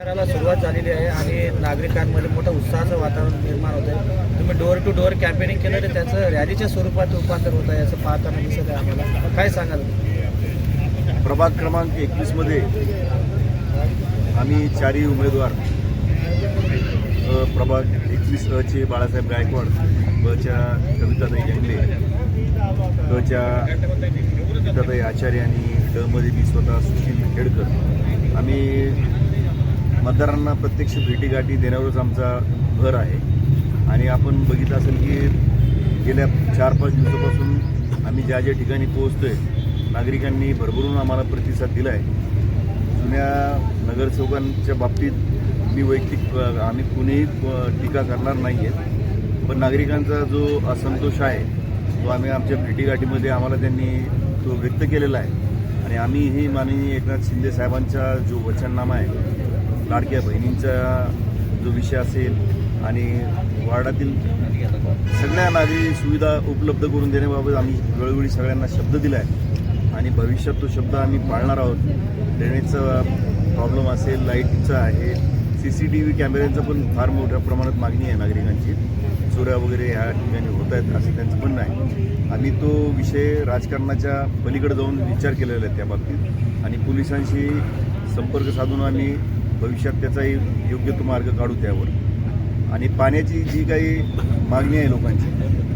सुरुवात झालेली आहे आणि नागरिकांमध्ये मोठं उत्साहाचं वातावरण निर्माण होत आहे तुम्ही डोअर टू डोअर कॅम्पेनिंग केलं तर त्याचं रॅलीच्या स्वरूपात रूपांतर होत आहे असं पाहताना दिसत आहे आम्हाला. काय सांगाल? प्रभाग क्रमांक एकवीसमध्ये आम्ही चारही उमेदवार प्रभाग एकवीस अचे बाळासाहेब गायकवाड बच्या कविताताई जंगले कच्या कविताताई आचार्य आणि ड मध्ये मी स्वतः सुशील खेडकर. आम्ही मतदारांना प्रत्यक्ष भेटीगाठी देण्यावरच आमचा भर आहे. आणि आपण बघितलं असेल की गेल्या चार पाच दिवसापासून आम्ही ज्या ज्या ठिकाणी पोहोचतोय नागरिकांनी भरभरून आम्हाला प्रतिसाद दिला आहे जुन्या नगरसेवकांच्या बाबतीत मी वैयक्तिक आम्ही कुणीही टीका करणार नाही आहे पण नागरिकांचा जो असंतोष आहे तो आम्ही आमच्या भेटीगाठीमध्ये आम्हाला त्यांनी तो व्यक्त केलेला आहे. आणि आम्हीही माननीय एकनाथ शिंदे साहेबांचा जो वचननामा आहे लाडक्या बहिणींचा जो विषय असेल आणि वार्डातील सगळ्या नागरी सुविधा उपलब्ध करून देण्याबाबत आम्ही वेळोवेळी सगळ्यांना शब्द दिला आहे आणि भविष्यात तो शब्द आम्ही पाळणार आहोत. ड्रेनेजचा प्रॉब्लेम असेल लाईटचा आहे. सी सी टी व्ही कॅमेऱ्यांचं पण फार मोठ्या प्रमाणात मागणी आहे नागरिकांची. चोऱ्या वगैरे ह्या ठिकाणी होत आहेत असं त्यांचं म्हणणं आहे. आम्ही तो विषय राजकारणाच्या पलीकडे जाऊन विचार केलेला आहे त्या बाबतीत. आणि पोलिसांशी संपर्क साधून आम्ही भविष्यात त्याचाही योग्य तो मार्ग काढू त्यावर. आणि पाण्याची जी काही मागणी आहे लोकांची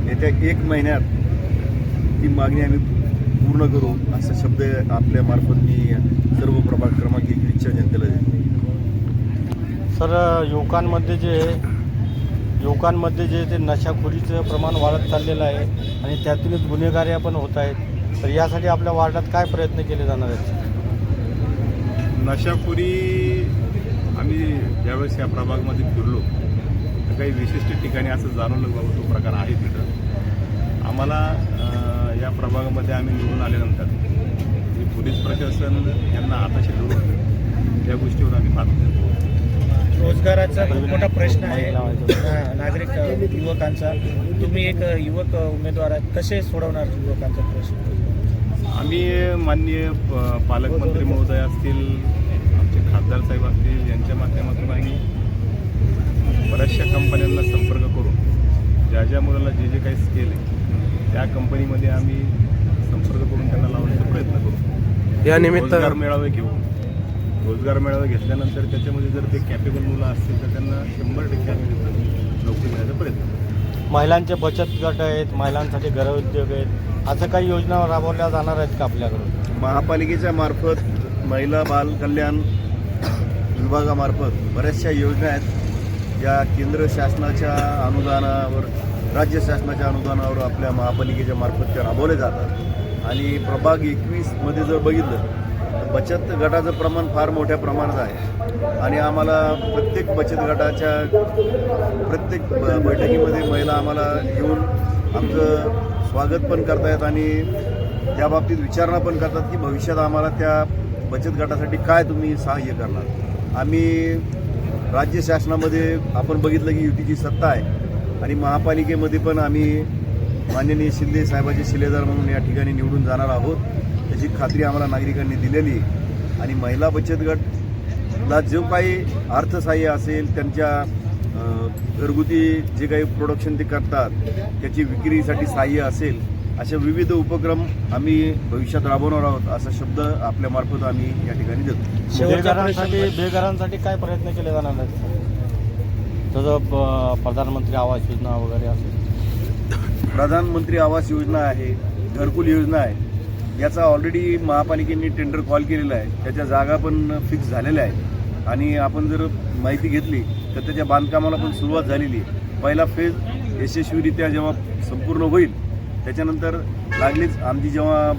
येत्या एक महिन्यात ती मागणी आम्ही पूर्ण करू असा शब्द आपल्या मार्फत मी सर्व प्रभाग क्रमांक एकवीसच्या जनतेला देतो. सर युवकांमध्ये जे युवकांमध्ये जे ते नशाखोरीचं प्रमाण वाढत चाललेलं आहे आणि त्यातूनच गुन्हेगारी पण होत आहेत तर यासाठी आपल्या वार्डात काय प्रयत्न केले जाणार आहेत? नशाखोरी आम्ही ज्यावेळेस या प्रभागमध्ये फिरलो तर काही विशिष्ट ठिकाणी असं जाणवलं बाबा तो प्रकार आहे तिथं. आम्हाला या प्रभागामध्ये आम्ही निवडून आल्यानंतर हे पोलीस प्रशासन यांना हाताशी धरून त्या गोष्टीवर आम्ही पाहतो रोजगाराचा खूप मोठा प्रश्न आहे. नागरिक युवकांचा. तुम्ही एक युवक उमेदवार आहात कसे सोडवणार युवकांचा प्रश्न? आम्ही माननीय पालकमंत्री महोदय असतील आमचे खासदार साहेब असतील यांच्या माध्यमातून आम्ही बऱ्याचशा कंपन्यांना संपर्क करून ज्या ज्या मुलाला जे जे काही स्केल आहे. त्या कंपनीमध्ये आम्ही संपर्क करून त्यांना लावण्याचा प्रयत्न करू. या निमित्त रोजगार मेळावे घेऊ. रोजगार मेळावे घेतल्यानंतर त्याच्यामध्ये जर ते कॅपेबल मुलं असतील तर त्यांना शंभर टक्के आम्ही नोकरी देण्याचा प्रयत्न करू. महिलांचे बचत गट आहेत महिलांसाठी घरउद्योग आहेत. असं काही योजना राबवल्या जाणार आहेत का आपल्याकडून? महापालिकेच्या मार्फत महिला बाल कल्याण विभागामार्फत बऱ्याचशा योजना आहेत. ज्या केंद्र शासनाच्या अनुदानावर राज्य शासनाच्या अनुदानावर आपल्या महापालिकेच्या मार्फत त्या राबवले जातात. आणि प्रभाग एकवीसमध्ये जर बघितलं तर बचत गटाचं प्रमाण फार मोठ्या प्रमाणात आहे. आणि आम्हाला प्रत्येक बचत गटाच्या प्रत्येक बैठकीमध्ये महिला आम्हाला येऊन आमचं स्वागत पण करतायत आणि त्या बाबतीत विचारणा पण करतात की भविष्यात आम्हाला त्या बचत गटासाठी काय तुम्ही सहाय्य करणार. आम्ही राज्य शासनामध्ये आपण बघितलं की युतीची सत्ता आहे. आणि महापालिकेमध्ये पण आम्ही माननीय शिंदे साहेबाचे शिलेदार म्हणून या ठिकाणी निवडून जाणार आहोत. त्याची खात्री आम्हाला नागरिकांनी दिलेली. आणि महिला बचत गटला जो काही अर्थसहाय्य असेल त्यांच्या घरगुती जे काही प्रोडक्शन ते करतात त्याची विक्रीसाठी सहाय्य असेल अशा विविध उपक्रम आम्ही भविष्यात राबवणार आहोत असा शब्द आपल्यामार्फत आम्ही या ठिकाणी देतो. बेघरांसाठी काय प्रयत्न केले जाणार आहेत जसं प- प्रधानमंत्री आवास योजना वगैरे असेल. प्रधानमंत्री आवास योजना आहे घरकुल योजना आहे याचा ऑलरेडी महापालिकेने टेंडर कॉल केलेला आहे. त्याच्या जागा पण फिक्स झालेल्या आहेत. आणि आपण जर माहिती घेतली तर त्याच्या बांधकामाला पण सुरुवात झालेली आहे. पहिला फेज यशस्वीरित्या जेव्हा संपूर्ण होईल त्याच्यानंतर लागलीच आमची जेव्हा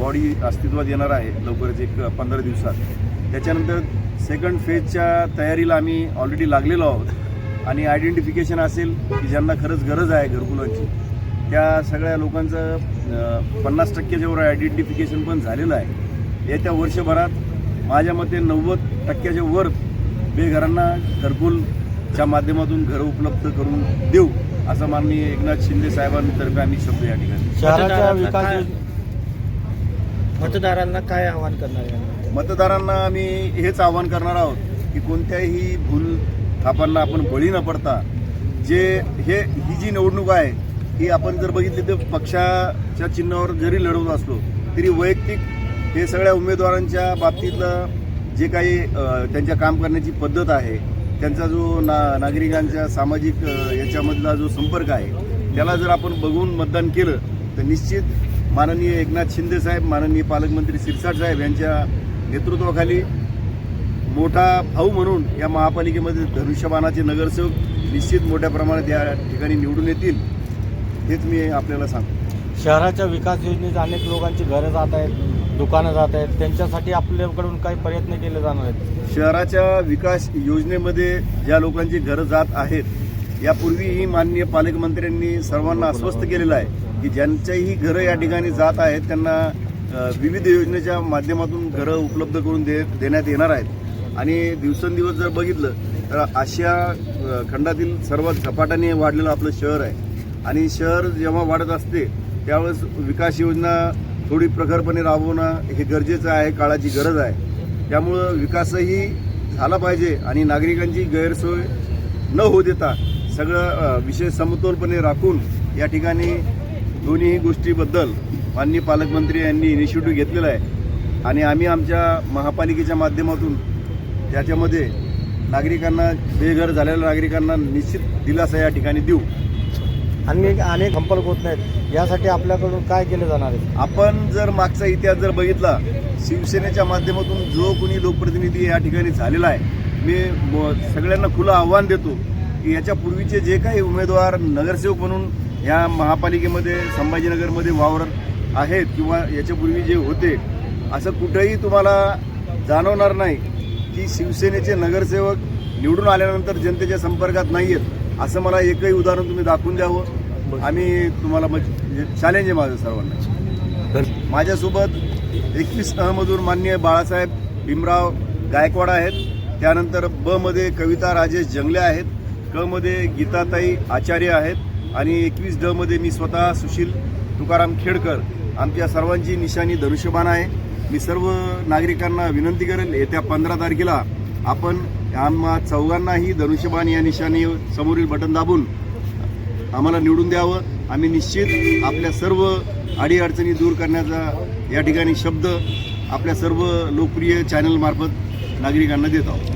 बॉडी अस्तित्वात येणार आहे लवकरच एक पंधरा दिवसात. त्याच्यानंतर सेकंड फेजच्या तयारीला आम्ही ऑलरेडी लागलेलो आहोत. आणि आयडेंटिफिकेशन असेल की ज्यांना खरंच गरज आहे घरकुलांची त्या सगळ्या लोकांचं पन्नास टक्के जेवढं आयडेंटिफिकेशन पण झालेलं आहे येत्या वर्षभरात माझ्या मते नव्वद टक्क्याच्या वर बेघरांना घरकुलच्या माध्यमातून घरं उपलब्ध करून देऊ असं माननीय एकनाथ शिंदे साहेबांतर्फे आम्ही शब्द या ठिकाणी. शहराच्या मतदारांना काय- योज- मतदारांना काय आवाहन करणार आहे? मतदारांना आम्ही हेच आवाहन करणार आहोत की कोणत्याही भूल थापांना आपण बळी न पडता जे हे ही जी निवडणूक आहे ही आपण जर बघितली तर पक्षाच्या चिन्हावर जरी लढवत असलो तरी वैयक्तिक हे सगळ्या उमेदवारांच्या बाबतीतलं जे काही त्यांच्या काम करण्याची पद्धत आहे त्यांचा जो ना नागरिकांच्या सामाजिक याच्यामधला जो संपर्क आहे त्याला जर आपण बघून मतदान केलं तर निश्चित माननीय एकनाथ शिंदे साहेब माननीय पालकमंत्री शिरसाट साहेब यांच्या नेतृत्वाखाली मोठा भाऊ म्हणून या महापालिकेमध्ये धनुष्यबाणाचे नगरसेवक निश्चित मोठ्या प्रमाणात या ठिकाणी निवडून येतील हेच मी आपल्याला सांगतो. शहराच्या विकास योजनेत अनेक लोकांची घरं जात आहेत दुकानं जात आहेत त्यांच्यासाठी आपल्याकडून काही प्रयत्न केले जाणार आहेत? शहराच्या विकास योजनेमध्ये ज्या लोकांची घरं जात आहेत यापूर्वीही माननीय पालकमंत्र्यांनी सर्वांना अस्वस्थ केलेलं आहे की ज्यांच्याही घरं या ठिकाणी जात आहेत त्यांना विविध योजनेच्या माध्यमातून घरं उपलब्ध करून दे देण्यात येणार आहेत. आणि दिवसेंदिवस जर बघितलं तर आशिया खंडातील सर्वात झपाट्याने वाढलेलं आपलं शहर आहे. आणि शहर जेव्हा वाढत असते त्यावेळेस विकास योजना थोडी प्रखरपणे राबवणं हे गरजेचं आहे काळाची गरज आहे. त्यामुळं विकासही झाला पाहिजे आणि नागरिकांची गैरसोय न होऊ देता सगळं विषय समतोलपणे राखून या ठिकाणी दोन्ही गोष्टीबद्दल माननीय पालकमंत्री यांनी इनिशिएटिव्ह घेतलेला आहे. आणि आम्ही आमच्या महापालिकेच्या माध्यमातून त्याच्यामध्ये नागरिकांना बेघर झालेल्या नागरिकांना निश्चित दिलासा या ठिकाणी देऊ. आणि अनेक संपर्क होत नाहीत. यासाठी आपल्याकडून काय केलं जाणार आहे? आपण जर मागचा इतिहास जर बघितला शिवसेनेच्या माध्यमातून जो कोणी लोकप्रतिनिधी या ठिकाणी झालेला आहे मी म- सगळ्यांना खुलं आव्हान देतो की याच्या पूर्वीचे जे काही उमेदवार नगरसेवक म्हणून या महापालिकेमध्ये संभाजीनगरमध्ये वावर आहेत किंवा याच्यापूर्वी जे होते असं कुठंही तुम्हाला जाणवणार नाही. की शिवसेनेचे नगरसेवक निवडून आल्यानंतर जनतेच्या संपर्कात नाही आहेत असं मला एकही उदाहरण तुम्ही दाखवून द्यावं. आम्ही तुम्हाला चॅलेंज आहे माझं सर्वांना. माझ्यासोबत एकवीस अहमदूर मान्य बाळासाहेब भीमराव गायकवाड आहेत. त्यानंतर ब मध्ये कविता राजेश जंगले आहेत. क मध्ये गीताताई आचार्य आहेत. आणि एकवीस ड मध्ये मी स्वतः सुशील तुकाराम खेडकर. आमच्या सर्वांची निशाणी धनुष्यबाण आहे. मी सर्व नागरिकांना विनंती करेल येत्या पंधरा तारखेला आपण आम्हा चौघांनाही धनुष्यबाण या निशाणी समोरील बटन दाबून आम्हाला निवडून द्यावं. आम्ही निश्चित आपल्या सर्व अडीअडचणी दूर करण्याचा या ठिकाणी शब्द आपल्या सर्व लोकप्रिय चॅनलमार्फत नागरिकांना देत आहोत.